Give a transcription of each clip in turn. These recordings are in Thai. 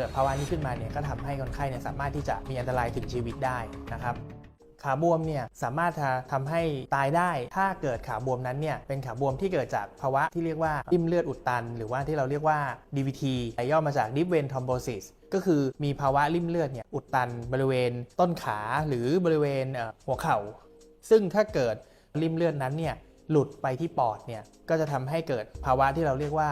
เกิดภาวะนี้ขึ้นมาเนี่ยก็ทำให้คนไข้เนี่ยสามารถที่จะมีอันตรายถึงชีวิตได้นะครับขาบวมเนี่ยสามารถทำให้ตายได้ ถ้าเกิดขาบวมนั้นเนี่ยเป็นขาบวมที่เกิดจากภาวะที่เรียกว่าริ่มเลือดอุดตัน หรือว่าที่เราเรียกว่า DVT ย่อมาจาก Deep Vein Thrombosis ก็คือมีภาวะริ่มเลือดเนี่ยอุดตันบริเวณต้นขาหรือบริเวณหัวเข่า ซึ่งถ้าเกิดริ่มเลือดนั้นเนี่ยหลุดไปที่ปอดเนี่ยก็จะทำให้เกิดภาวะที่เราเรียกว่า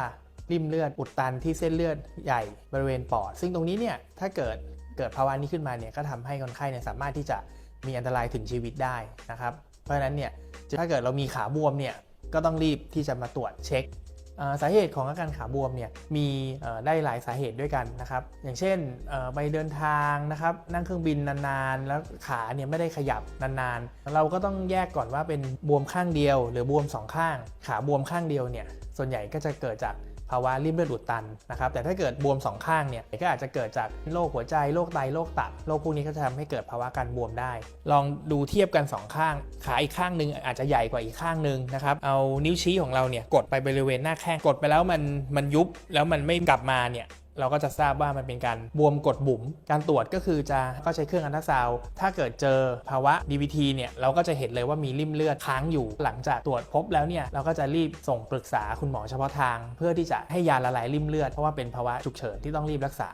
ริ่มเลือดอุดตันที่เส้นเลือดใหญ่บริเวณปอด ซึ่งตรงนี้เนี่ยถ้าเกิดเกิดภาวะนี้ขึ้นมาเนี่ยก็ทำให้คนไข้เนี่ยสามารถที่จะมีอันตรายถึงชีวิตได้นะครับ เพราะฉะนั้นเนี่ยถ้าเกิดเรามีขาบวมเนี่ยก็ต้องรีบที่จะมาตรวจเช็คสาเหตุของอาการขาบวมเนี่ยมีได้หลายสาเหตุด้วยกันนะครับ อย่างเช่นไปเดินทางนะครับนั่งเครื่องบินนานๆ แล้วขาเนี่ยไม่ได้ขยับนานๆ เราก็ต้องแยกก่อนว่าเป็นบวมข้างเดียว หรือบวมสองข้าง ขาบวมข้างเดียวเนี่ยส่วนใหญ่ก็จะเกิดจาก ภาวะริ่มเลือดอุดตันนะครับแต่ถ้าเกิดบวมสองข้างเนี่ยก็อาจจะเกิดจากโรคหัวใจโรคไตโรคตับโรคพวกนี้ก็จะทำให้เกิดภาวะการบวมได้ ลองดูเทียบกันสองข้าง ขาอีกข้างหนึ่งอาจจะใหญ่กว่าอีกข้างหนึ่งนะครับเอานิ้วชี้ของเราเนี่ยกดไปบริเวณหน้าแข้งกดไปแล้วมันมันยุบแล้วมันไม่กลับมาเนี่ย เราก็จะทราบว่ามันเป็นการบวมกดบุ๋ม การตรวจก็คือจะก็ใช้เครื่องอันตราซาวด์ถ้าเกิดเจอภาวะ DVT เนี่ยเราก็จะเห็นเลยว่ามีริ่มเลือดค้างอยู่ หลังจากตรวจพบแล้วเนี่ยเราก็จะรีบส่งปรึกษาคุณหมอเฉพาะทาง เพื่อที่จะให้ยาละลายริ่มเลือดเพราะว่าเป็นภาวะฉุกเฉินที่ต้องรีบรักษา